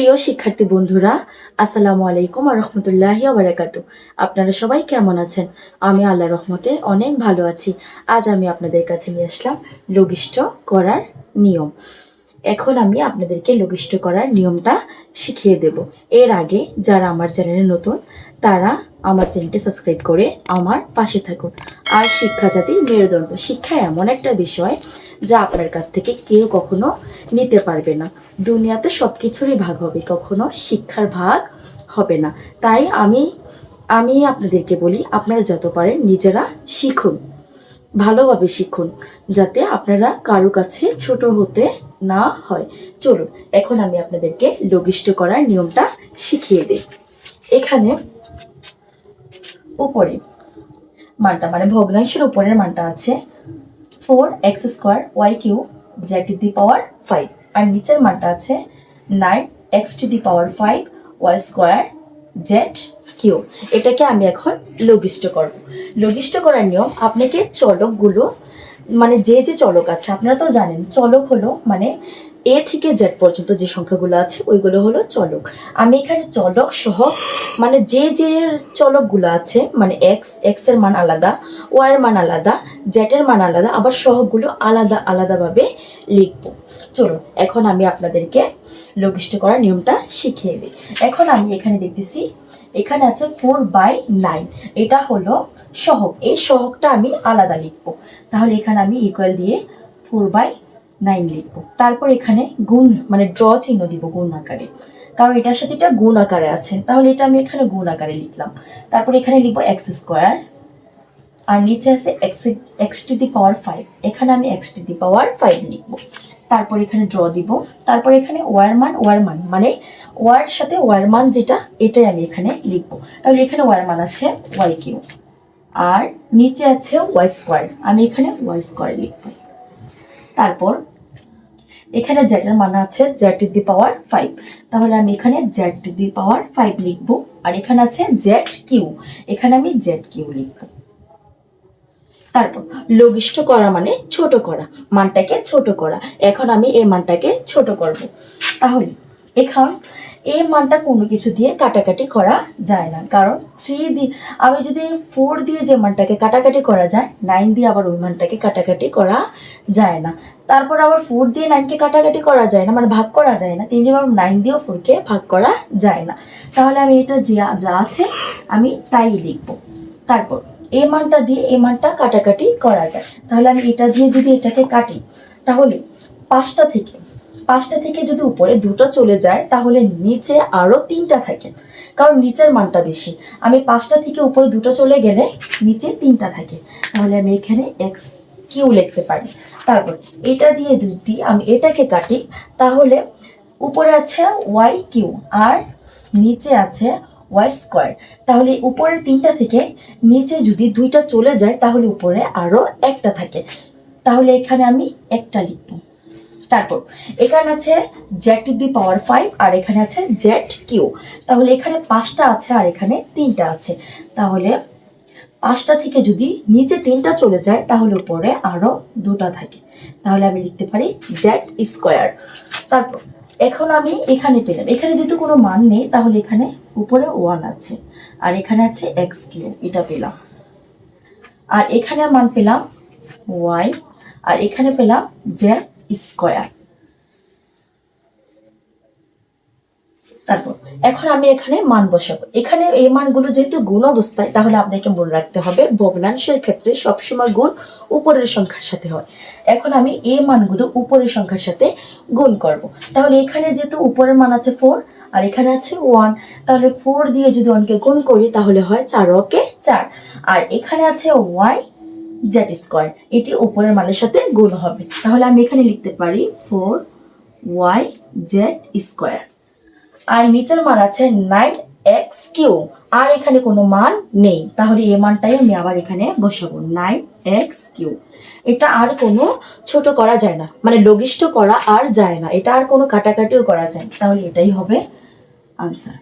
প্রিয় শিক্ষার্থী বন্ধুরা, আসসালামু আলাইকুম আর রহমতুল্লাহি বারাকাত আপনারা সবাই কেমন আছেন? আমি আল্লাহ রহমতে অনেক ভালো আছি। আজ আমি আপনাদের কাছে নিয়ে আসলাম লঘিষ্ঠ করার নিয়ম। এখন আমি আপনাদেরকে লঘিষ্ঠ করার নিয়মটা শিখিয়ে দেব। এর আগে যারা আমার চ্যানেলে নতুন, তারা আমার চ্যানেলটি সাবস্ক্রাইব করে আমার পাশে থাকুন। আর শিক্ষা জাতির মেরুদণ্ড। শিক্ষা এমন একটা বিষয় যা আপনার কাছ থেকে কেউ কখনো নিতে পারবে না। দুনিয়াতে সব কিছুরই ভাগ হবে, কখনো শিক্ষার ভাগ হবে না। তাই আমি আমি আপনাদেরকে বলি, আপনারা যত পারেন নিজেরা শিখুন। ভালোভাবে শিখুন, যাতে আপনারা কারও কাছে ছোট হতে না হয়। চলুন, এখন আমি আপনাদেরকে লঘিষ্ঠ করার নিয়মটা শিখিয়ে দিই। এখানে উপরে মানটা মানে ভগ্নাংশের উপরের মানটা আছে four x square y q z to the power five আর নিচের মানটা আছে nine x to the power five y square z q এটাকে আমি এখন লঘিষ্ঠ করব। লঘিষ্ঠ করার নিয়ম, আপনাকে চলকগুলো মানে যে যে চলক আছে, আপনারা তো জানেন, চলক হলো মানে এ থেকে জেড পর্যন্ত যে সংখ্যাগুলো আছে, ওইগুলো হলো চলক। আমি এখানে চলক সহ মানে যে যে চলকগুলো আছে মানে এক্স এক্সের মান আলাদা ওয়াই এর মান আলাদা জেড এর মান আলাদা, আবার সহগগুলো আলাদা, আলাদাভাবে লিখব। চলুন এখন আমি আপনাদেরকে লঘিষ্ঠ করার নিয়মটা শিখিয়ে দিই। এখন আমি এখানে দেখতেছি এখানে আছে ফোর বাই নাইন এটা হলো সহগ এই সহগটা আমি আলাদা লিখব। তাহলে এখানে আমি ইকুয়াল দিয়ে ফোর বাই নাইন লিখব। তারপর এখানে গুণ মানে ড্র চিহ্ন দিব গুণ আকারে। কারণ এটার সাথে এটা গুণ আকারে আছে। তাহলে এটা আমি এখানে গুণ আকারে লিখলাম। তারপর এখানে লিখব এক্স স্কোয়ার আর নিচে আছে x x to the power five এখানে আমি x to the power five লিখব। তারপর এখানে ড্র দিব। তারপর এখানে ওয়ার মান ওয়ার মান মানে ওয়ার সাথে ওয়ার মান যেটা, এটাই আমি এখানে লিখব। তাহলে এখানে ওয়ার মান আছে ওয়াই কিউ আর নিচে আছে ওয়াই স্কোয়ার আমি এখানে ওয়াই স্কোয়ার লিখব। তারপর এখানে জেডের মান আছে z to the power five তাহলে আমি এখানে z to the power five লিখব, আর এখানে আছে জেড কিউ এখানে আমি জেড কিউ লিখব। তারপর লঘিষ্ঠ করা মানে ছোট করা, মানটাকে ছোট করা। এখন আমি এই মানটাকে ছোট করব। তাহলে এখন এই মানটা কোনো কিছু দিয়ে কাটাকাটি করা যায় না। কারণ থ্রি দিয়ে আমি যদি ফোর দিয়ে যে মানটাকে কাটাকাটি করা যায় নাইন দিয়ে আবার ওই মানটাকে কাটাকাটি করা যায় না। তারপর আবার ফোর দিয়ে নাইনকে কাটাকাটি করা যায় না মানে ভাগ করা যায় না। তিন আবার নাইন দিয়েও ফোরকে ভাগ করা যায় না। তাহলে আমি এটা যা যা আছে, আমি তাই লিখব। তারপর এই মানটা দিয়ে এই মানটা কাটাকাটি করা যায়। তাহলে আমি এটা দিয়ে যদি এটাকে কাটি, তাহলে পাঁচটা থেকে পাঁচটা থেকে যদি উপরে দুটো চলে যায়, তাহলে নিচে আরও তিনটা থাকে। কারণ নিচের মানটা বেশি। আমি পাঁচটা থেকে উপরে দুটো চলে গেলে নিচে তিনটা থাকে। তাহলে আমি এখানে এক্স কিউ লিখতে পারি। তারপর এটা দিয়ে যদি আমি এটাকে কাটি, তাহলে উপরে আছে ওয়াই কিউ, আর নিচে আছে ওয়াই স্কোয়ার। তাহলে উপরের তিনটা থেকে নিচে যদি দুইটা চলে যায়, তাহলে উপরে আরও একটা থাকে। তাহলে এখানে আমি একটা লিখব। তারপর, এখানে আছে Z to the power five আর এখানে আছে জেড কিউ। তাহলে এখানে পাঁচটা আছে আর এখানে তিনটা আছে। তাহলে পাঁচটা থেকে যদি নিচে তিনটা চলে যায়, তাহলে উপরে আরও দুটা থাকে। তাহলে আমি লিখতে পারি জেড স্কোয়ার তারপর এখন আমি এখানে পেলাম। এখানে যেহেতু কোনো মান নেই, তাহলে এখানে উপরে ওয়ান আছে। আর এখানে আছে এক্স কিউ এটা পেলাম। আর এখানে মান পেলাম ওয়াই আর এখানে পেলাম জেড স্কোয়ার তারপর, এখন আমি এখানে মান বসাবো। এখানে এই মানগুলো যেহেতু গুণ অবস্থায়, তাহলে আপনাকে মনে রাখতে হবে, ভগ্নাংশের ক্ষেত্রে সবসময় গুণ উপরের সংখ্যার সাথে হয়। এখন আমি এই মানগুলো উপরের সংখ্যার সাথে গুণ করব। তাহলে এখানে যেহেতু উপরের মান আছে ফোর আর এখানে আছে ওয়ান তাহলে ফোর দিয়ে যদি ওয়ানকে গুণ করি, তাহলে হয় চার, ওকে, চার। আর এখানে আছে ওয়াই জেড স্কোয়ার এটি উপরের মানের সাথে গুণ হবে। তাহলে আমি এখানে লিখতে পারি ফোর ওয়াই জেড স্কোয়ার আর নিচের মান আছে নাইন এক্স কিউ। আর এখানে কোনো মান নেই। তাহলে এ মানটাই আমি আবার এখানে বসাবো, নাইন এক্স কিউ। এটা আর কোনো ছোট করা যায় না। মানে লঘিষ্ঠ করা আর যায় না। এটা আর কোনো কাটাকাটিও করা যায় না। তাহলে এটাই হবে আনসার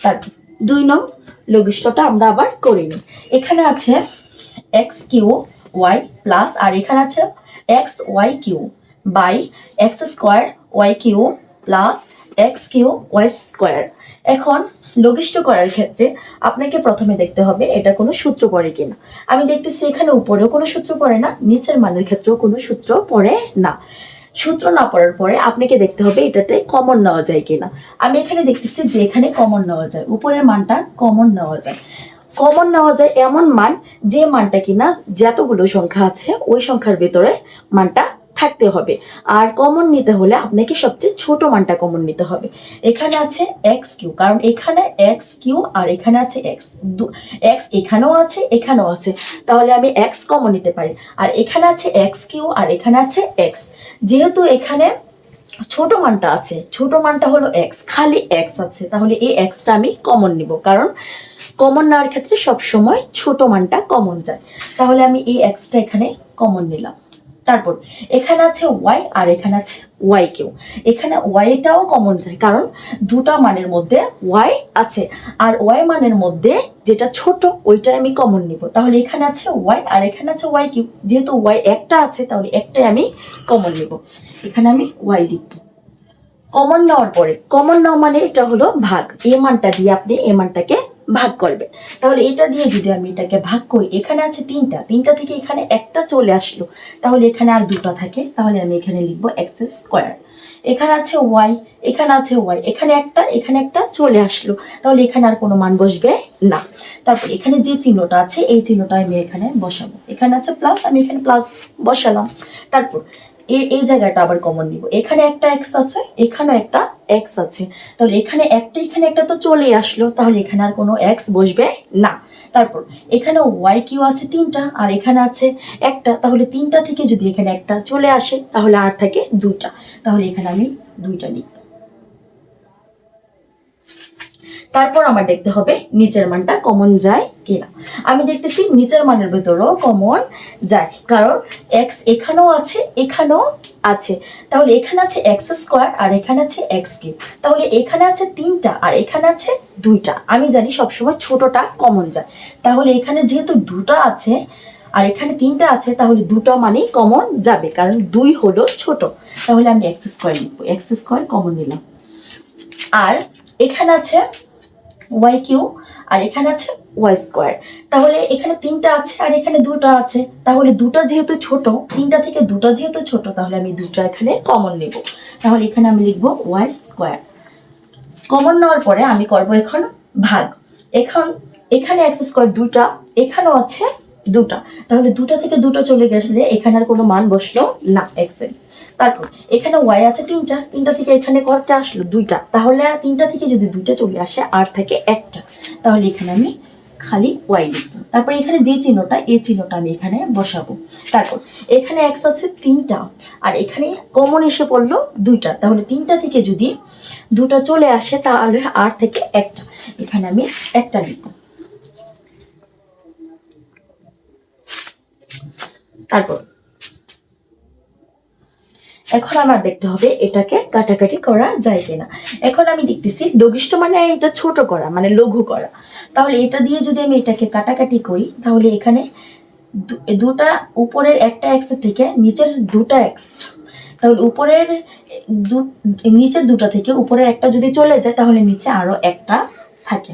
তার দুই নং লঘিষ্ঠটা আমরা আবার করে নিই। এখানে আছে এক্স কিউ ওয়াই প্লাস আর এখানে আছে x y q by x square y q plus x q y square এখন লঘিষ্ঠ করার ক্ষেত্রে আপনাকে প্রথমে দেখতে হবে এটা কোনো সূত্র পড়ে কিনা। আমি দেখতেছি এখানে উপরেও কোনো সূত্র পড়ে না, নিচের মানের ক্ষেত্রেও কোনো সূত্র পড়ে না। সূত্র না পড়ার পরে আপনাকে দেখতে হবে এটাতে কমন নেওয়া যায় কিনা। আমি এখানে দেখতেছি যে এখানে কমন নেওয়া যায়, উপরের মানটা কমন নেওয়া যায়। কমন নেওয়া যায় এমন মান যে মানটা কিনা যতগুলো সংখ্যা আছে ওই সংখ্যার ভেতরে মানটা থাকতে হবে। আর কমন নিতে হলে আপনাকে সবচেয়ে ছোট মানটা কমন নিতে হবে। এখানে আছে এক্স কিউ, কারণ এখানে এক্স কিউ আর এখানে আছে এক্স এক্স এখানেও আছে এখানেও আছে। তাহলে আমি এক্স কমন নিতে পারি। আর এখানে আছে এক্স কিউ আর এখানে আছে এক্স যেহেতু এখানে ছোট মানটা আছে, ছোট মানটা হলো এক্স খালি এক্স আছে, তাহলে এই এক্সটা আমি কমন নিব। কারণ কমন নেওয়ার ক্ষেত্রে সবসময় ছোট মানটা কমন যায়। তাহলে আমি এই এক্সটা এখানে কমন নিলাম। তারপর, এখানে আছে ওয়াই আর এখানে আছে ওয়াই কিউ। এখানে ওয়াইটাও কমন যায়, কারণ দুটা মানের মধ্যে ওয়াই আছে, আর ওয়াই মানের মধ্যে যেটা ছোট ওইটা আমি কমন নিব। তাহলে এখানে আছে ওয়াই আর এখানে আছে ওয়াই কিউ। যেহেতু ওয়াই একটা আছে, তাহলে একটাই আমি কমন নিব। এখানে আমি ওয়াই লিখব। কমন নেওয়ার পরে কমন নেওয়া মানে এটা হলো ভাগ। এ মানটা দিয়ে আপনি এ মানটাকে ভাগ করবে। তাহলে এটা দিয়ে যদি আমি এটাকে ভাগ করি, এখানে আছে তিনটা তিনটা থেকে এখানে একটা চলে আসলো, তাহলে এখানে আর দুটো থাকে, তাহলে আমি এখানে লিখব এক্স স্কোয়ার এখানে আছে ওয়াই এখানে আছে ওয়াই এখানে একটা এখানে একটা চলে আসলো, তাহলে এখানে আর কোনো মান বসবে না। তারপর এখানে যে চিহ্নটা আছে, এই চিহ্নটা আমি এখানে বসাবো। এখানে আছে প্লাস আমি এখানে প্লাস বসালাম। তারপর এই জায়গাটা আবার কমন নিব। এখানে একটা এক্স আছে, এখানে একটা এক্স আছে। তাহলে এখানে একটা এখানে একটা তো চলে আসলো, তাহলে এখানে আর কোনো এক্স বসবে না। তারপর এখানে ওয়াই কিউ আছে তিনটা, আর এখানে আছে একটা। তাহলে তিনটা থেকে যদি এখানে একটা চলে আসে, তাহলে আর থাকে দুটা তাহলে এখানে আমি দুইটা নিই তারপর আমার দেখতে হবে নিচের মানটা কমন যায় কিনা। আমি দেখতেছি নিচের মানের ভেতরেও কমন যায়, কারণ এক্স এখানেও আছে এখানেও আছে। তাহলে এখানে আছে এক্স স্কোয়ার আর এখানে আছে এক্স কিউ তাহলে এখানে আছে তিনটা আর এখানে আছে দুইটা। আমি জানি সবসময় ছোটটা কমন যায়। তাহলে এখানে যেহেতু দুটো আছে আর এখানে তিনটা আছে, তাহলে দুটো মানেই কমন যাবে, কারণ দুই হলো ছোট। তাহলে আমি এক্স স্কোয়ার লিখব। এক্স স্কোয়ার কমন নিলাম। আর এখানে আছে ওয়াই কিউ আর এখানে আছে ওয়াই স্কোয়ার তাহলে এখানে তিনটা আছে আর এখানে দুটো আছে। তাহলে দুটো যেহেতু ছোট, তিনটা থেকে দুটো যেহেতু ছোট, তাহলে আমি দুটো এখানে কমন নেব। তাহলে এখানে আমি লিখব ওয়াই স্কোয়ার কমন নেওয়ার পরে আমি করব এখন ভাগ। এখন, এখানে এক্স স্কোয়ার দুটা, এখানেও আছে দুটা। তাহলে দুটা থেকে দুটো চলে গেলে এখানে আর কোনো মান বসল না এক্সের তারপর, এখানে ওয়াই আছে তিনটা তিনটা থেকে এখানে কয়টা আসলো দুইটা। তাহলে তিনটা থেকে যদি দুইটা চলে আসে, আর থাকে একটা। তাহলে এখানে আমি খালি ওয়াই লিখব। তারপর এখানে যে চিহ্নটা এই চিহ্নটা আমি এখানে বসাবো। তারপর, এখানে এক্স আছে তিনটা, আর এখানে কমন এসে পড়ল দুইটা। তাহলে তিনটা থেকে যদি দুটা চলে আসে, তাহলে আর থেকে একটা। এখানে আমি একটা লিখব। তারপর এখন আমার দেখতে হবে এটাকে কাটাকাটি করা যায় কিনা। এখন আমি দেখতেছি লঘিষ্ঠ মানে এটা ছোট করা মানে লঘু করা। তাহলে এটা দিয়ে যদি আমি এটাকে কাটাকাটি করি, তাহলে এখানে দুটা উপরের একটা এক্স থেকে নিচের দুটা এক্স তাহলে উপরের দু- নিচের দুটা থেকে উপরের একটা যদি চলে যায়, তাহলে নিচে আরও একটা থাকে।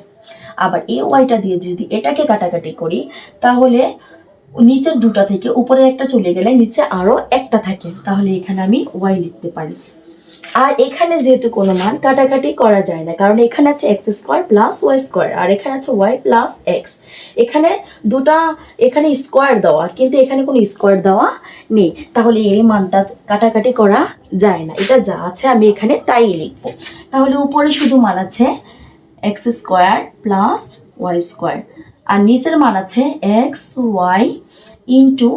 আবার এই ওয়াইটা দিয়ে যদি এটাকে কাটাকাটি করি, তাহলে নিচের দুটা থেকে উপরের একটা চলে গেলে নিচে আরও একটা থাকে। তাহলে এখানে আমি ওয়াই লিখতে পারি। আর এখানে যেহেতু কোনো মান কাটাকাটি করা যায় না, কারণ এখানে আছে x square plus y square আর এখানে আছে ওয়াই প্লাস এক্স এখানে দুটা, এখানে স্কোয়ার দেওয়া, কিন্তু এখানে কোনো স্কোয়ার দেওয়া নেই। তাহলে এই মানটা কাটাকাটি করা যায় না। এটা যা আছে আমি এখানে তাই লিখব। তাহলে উপরে শুধু মান আছে x square plus y square আর নিচের মান আছে x y into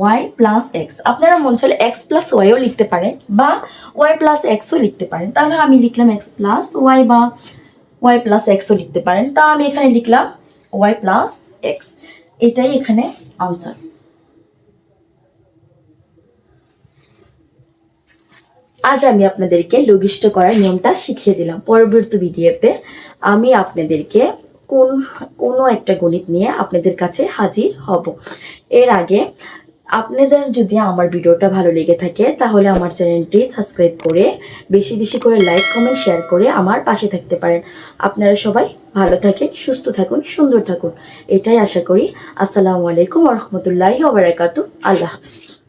y plus x আপনারা মন চলে এক্স প্লাস ওয়াইও লিখতে পারেন, বা ওয়াই প্লাস এক্সও লিখতে পারেন। তাহলে আমি লিখলাম এক্স প্লাস ওয়াই বা ওয়াই প্লাস এক্সও লিখতে পারেন। তা আমি এখানে লিখলাম ওয়াই প্লাস এক্স এটাই এখানে আনসার আজ আমি আপনাদেরকে লঘিষ্ঠ করার নিয়মটা শিখিয়ে দিলাম। পরবর্তী ভিডিওতে আমি আপনাদেরকে কোন, কোনো একটা গণিত নিয়ে আপনাদের কাছে হাজির হব। এর আগে আপনাদের যদি আমার ভিডিওটা ভালো লেগে থাকে, তাহলে আমার চ্যানেলটি সাবস্ক্রাইব করে বেশি বেশি করে লাইক, কমেন্ট, শেয়ার করে আমার পাশে থাকতে পারেন। আপনারা সবাই ভালো থাকেন, সুস্থ থাকুন, সুন্দর থাকুন। এটাই আশা করি। আসসালামু আলাইকুম রহমতুল্লাহি ওবরাকাতু আল্লাহ হাফিজ।